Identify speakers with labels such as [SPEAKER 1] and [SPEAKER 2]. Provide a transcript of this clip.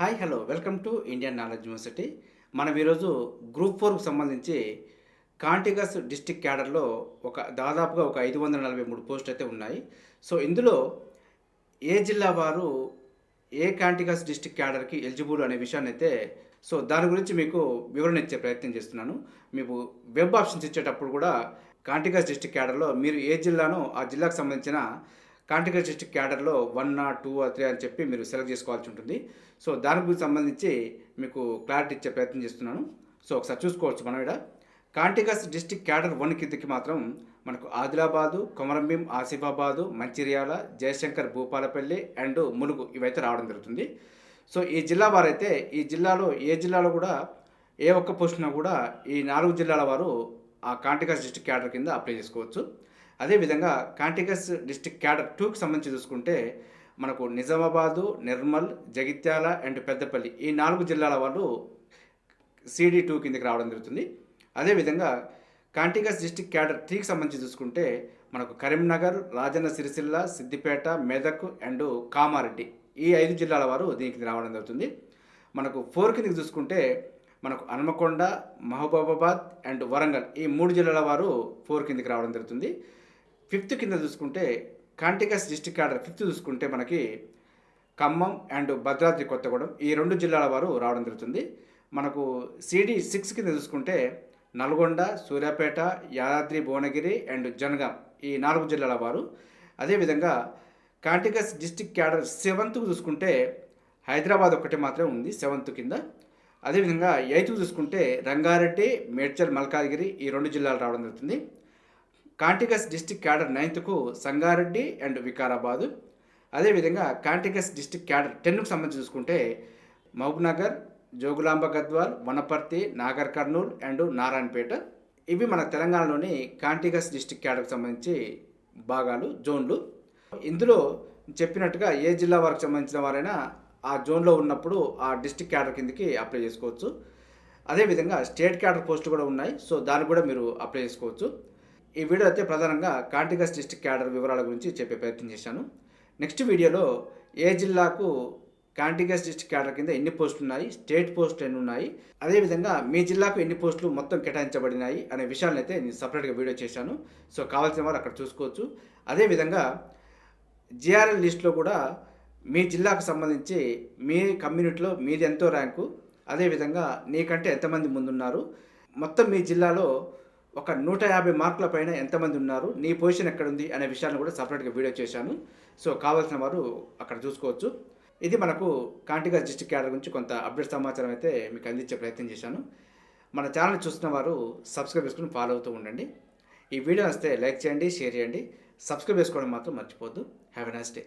[SPEAKER 1] hi hello welcome to Indian knowledge university మనం ఈరోజు group ఫోర్కు సంబంధించి కాంటిగస్ డిస్టిక్ క్యాడర్లో ఒక దాదాపుగా ఒక ఐదు వందల నలభై మూడు పోస్టులు అయితే ఉన్నాయి సో ఇందులో ఏ జిల్లా వారు ఏ కాంటిగస్ డిస్టిక్ క్యాడర్కి ఎలిజిబుల్ అనే విషయాన్ని అయితే సో దాని గురించి మీకు వివరణ ఇచ్చే ప్రయత్నం చేస్తున్నాను మీకు వెబ్ ఆప్షన్స్ ఇచ్చేటప్పుడు కూడా కాంటిగస్ డిస్టిక్ క్యాడర్లో మీరు ఏ జిల్లానో ఆ జిల్లాకు సంబంధించిన కాంటిగ్రేట్ డిస్ట్రిక్ట్ క్యాడర్లో వన్ ఆ టూ ఆ త్రీ అని చెప్పి మీరు సెలెక్ట్ చేసుకోవాల్సి ఉంటుంది సో దాని గురించి సంబంధించి మీకు క్లారిటీ ఇచ్చే ప్రయత్నం చేస్తున్నాను సో ఒకసారి చూసుకోవచ్చు మనం ఇక్కడ కాంటిగస్ డిస్టిక్ క్యాడర్ వన్ కిందకి మాత్రం మనకు ఆదిలాబాదు కొమరంభీం ఆసిఫాబాదు మంచిర్యాల జయశంకర్ భూపాలపల్లి అండ్ ములుగు ఇవైతే రావడం జరుగుతుంది సో ఈ జిల్లా వారైతే ఈ జిల్లాలో ఏ జిల్లాలో కూడా ఏ ఒక్క పోస్టున కూడా ఈ నాలుగు జిల్లాల వారు ఆ కాంటిగస్ డిస్టిక్ క్యాడర్ కింద అప్లై చేసుకోవచ్చు అదేవిధంగా కాంటికస్ డిస్టిక్ క్యాడర్ టూకి సంబంధించి చూసుకుంటే మనకు నిజామాబాదు నిర్మల్ జగిత్యాల అండ్ పెద్దపల్లి ఈ నాలుగు జిల్లాల వాళ్ళు సిడి టూ కిందకి రావడం జరుగుతుంది అదేవిధంగా కాంటికస్ డిస్టిక్ క్యాడర్ త్రీకి సంబంధించి చూసుకుంటే మనకు కరీంనగర్ రాజన్న సిరిసిల్ల సిద్దిపేట మెదక్ అండ్ కామారెడ్డి ఈ ఐదు జిల్లాల వారు దీనికి రావడం జరుగుతుంది మనకు ఫోర్ కిందకి చూసుకుంటే మనకు హన్మకొండ మహబూబాబాద్ అండ్ వరంగల్ ఈ మూడు జిల్లాల వారు ఫోర్ కిందకి రావడం జరుగుతుంది ఫిఫ్త్ కింద చూసుకుంటే కాంటికస్ డిస్టిక్ ఆర్డర్ ఫిఫ్త్ చూసుకుంటే మనకి ఖమ్మం అండ్ భద్రాద్రి కొత్తగూడెం ఈ రెండు జిల్లాల వారు రావడం జరుగుతుంది మనకు సిడి సిక్స్ కింద చూసుకుంటే నల్గొండ సూర్యాపేట యాదాద్రి భువనగిరి అండ్ జనగాం ఈ నాలుగు జిల్లాల వారు అదేవిధంగా కాంటికస్ డిస్టిక్ క్యాడర్ సెవెంత్ చూసుకుంటే హైదరాబాద్ ఒకటి మాత్రమే ఉంది సెవెంత్ కింద అదేవిధంగా ఎయిత్ చూసుకుంటే రంగారెడ్డి మేడ్చల్ మల్కాజ్గిరి ఈ రెండు జిల్లాలు రావడం జరుగుతుంది కాంటిగస్ డిస్టిక్ క్యాడర్ నైన్త్కు సంగారెడ్డి అండ్ వికారాబాదు అదేవిధంగా కాంటిగస్ డిస్టిక్ క్యాడర్ టెన్కు సంబంధించి చూసుకుంటే మహబూబ్నగర్ జోగులాంబ గద్వాల్ వనపర్తి నాగర్ కర్నూల్ అండ్ నారాయణపేట ఇవి మన తెలంగాణలోని కాంటిగస్ డిస్టిక్ క్యాడర్కి సంబంధించి భాగాలు జోన్లు ఇందులో చెప్పినట్టుగా ఏ జిల్లా వారికి సంబంధించిన వారైనా ఆ జోన్లో ఉన్నప్పుడు ఆ డిస్టిక్ క్యాడర్ కిందకి అప్లై చేసుకోవచ్చు అదేవిధంగా స్టేట్ క్యాడర్ పోస్టులు కూడా ఉన్నాయి సో దానికి కూడా మీరు అప్లై చేసుకోవచ్చు ఈ వీడియో అయితే ప్రధానంగా కాంటిగస్ డిస్టిక్ క్యాడర్ వివరాల గురించి చెప్పే ప్రయత్నం చేశాను నెక్స్ట్ వీడియోలో ఏ జిల్లాకు కాంటిగస్ డిస్టిక్ క్యాడర్ కింద ఎన్ని పోస్టులు ఉన్నాయి స్టేట్ పోస్టులు ఎన్ని ఉన్నాయి అదేవిధంగా మీ జిల్లాకు ఎన్ని పోస్టులు మొత్తం కేటాయించబడినాయి అనే విషయాలను అయితే నేను సపరేట్గా వీడియో చేశాను సో కావాల్సిన వారు అక్కడ చూసుకోవచ్చు అదేవిధంగా జిఆర్ఎల్ లిస్ట్లో కూడా మీ జిల్లాకు సంబంధించి మీ కమ్యూనిటీలో మీది ఎంతో ర్యాంకు అదేవిధంగా నీకంటే ఎంతమంది ముందున్నారు మొత్తం మీ జిల్లాలో ఒక నూట యాభై మార్కుల పైన ఎంతమంది ఉన్నారు నీ పొజిషన్ ఎక్కడుంది అనే విషయాన్ని కూడా సపరేట్గా వీడియో చేశాను సో కావాల్సిన వారు అక్కడ చూసుకోవచ్చు ఇది మనకు కాంటిగా డిస్టిక్ క్యాడర్ గురించి కొంత అప్డేట్ సమాచారం అయితే మీకు అందించే ప్రయత్నం చేశాను మన ఛానల్ చూస్తున్న వారు సబ్స్క్రైబ్ చేసుకుని ఫాలో అవుతూ ఉండండి ఈ వీడియో వస్తే లైక్ చేయండి షేర్ చేయండి సబ్స్క్రైబ్ చేసుకోవడం మాత్రం మర్చిపోద్దు హ్యావ్ ఎ నైస్ డే